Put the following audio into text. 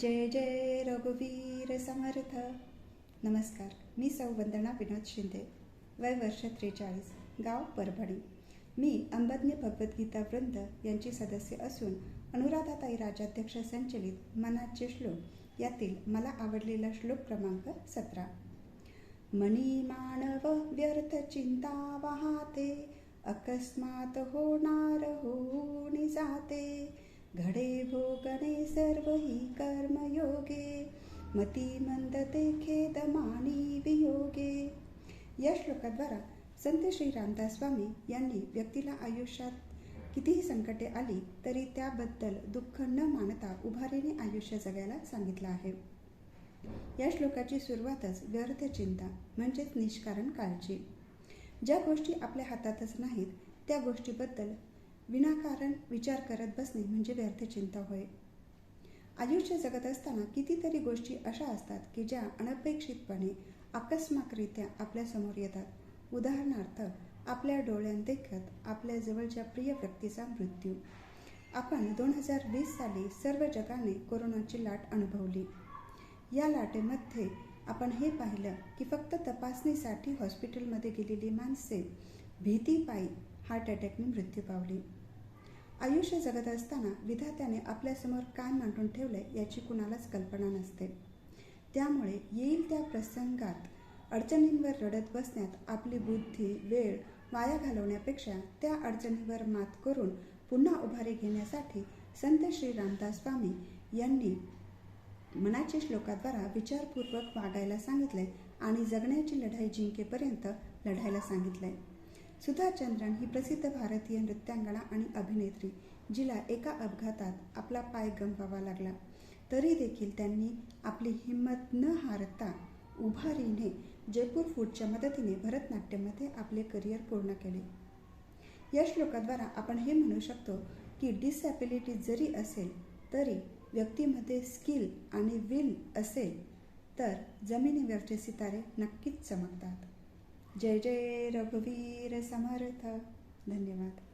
जय जय रघुवीर समर्थ. नमस्कार मी सौ वंदना विनोद शिंदे वय वर्ष त्रेचाळीस गाव परभणी. मी अंबज्ञ भगवद्गीता वृंद यांची सदस्य असून अनुराधाताई राजाध्यक्ष संचलित मनाचे श्लोक यातील मला आवडलेला श्लोक क्रमांक सतरा. मणी मानव व्यर्थ चिंता वाहते अकस्मात होणार होऊन जाते. घडे भोगणे सर्व ही कर्मयोगे. मती मंदते खेद मानी वियोगे. या श्लोकाद्वारा संत श्री रामदास स्वामी यांनी व्यक्तीला आयुष्यात कितीही संकटे आली तरी त्याबद्दल दुःख न मानता उभारीने आयुष्य जगायला सांगितलं आहे. या श्लोकाची सुरुवातच व्यर्थ चिंता म्हणजेच निष्कारण काळजी. ज्या गोष्टी आपल्या हातातच नाहीत त्या गोष्टीबद्दल विनाकारण विचार करत बसणे म्हणजे व्यर्थ चिंता होय. आयुष्य जगत असताना कितीतरी गोष्टी अशा असतात की ज्या अनपेक्षितपणे आकस्माकरित्या आपल्यासमोर येतात. उदाहरणार्थ आपल्या डोळ्यांदेखत आपल्या जवळच्या प्रिय व्यक्तीचा मृत्यू. आपण दोन हजार वीस साली सर्व जगाने कोरोनाची लाट अनुभवली. या लाटेमध्ये आपण हे पाहिलं की फक्त तपासणीसाठी हॉस्पिटलमध्ये गेलेली माणसे भीतीपायी हार्ट अटॅकने मृत्यू पावली. आयुष्य जगत असताना विधात्याने आपल्यासमोर काय मांडून ठेवले याची कुणालाच कल्पना नसते. त्यामुळे येईल त्या प्रसंगात अडचणींवर रडत बसण्यात आपली बुद्धी वेळ वाया घालवण्यापेक्षा त्या अडचणीवर मात करून पुन्हा उभारी घेण्यासाठी संत श्री रामदास स्वामी यांनी मनाच्या श्लोकाद्वारा विचारपूर्वक वागायला सांगितले आणि जगण्याची लढाई जिंकेपर्यंत लढायला सांगितले. सुधा चंद्रन ही प्रसिद्ध भारतीय नृत्यांगणा आणि अभिनेत्री जिला एका अपघातात आपला पाय गमवावा लागला. तरी देखील त्यांनी आपली हिंमत न हारता उभारीने जयपूर फूडच्या मदतीने भरतनाट्यममध्ये आपले करिअर पूर्ण केले. या श्लोकाद्वारा आपण हे म्हणू शकतो की डिसॅबिलिटी जरी असेल तरी व्यक्तीमध्ये स्किल आणि विल असेल तर जमिनीवरचे सितारे नक्कीच चमकतात. जय जय रघुवीर समर्थ. धन्यवाद.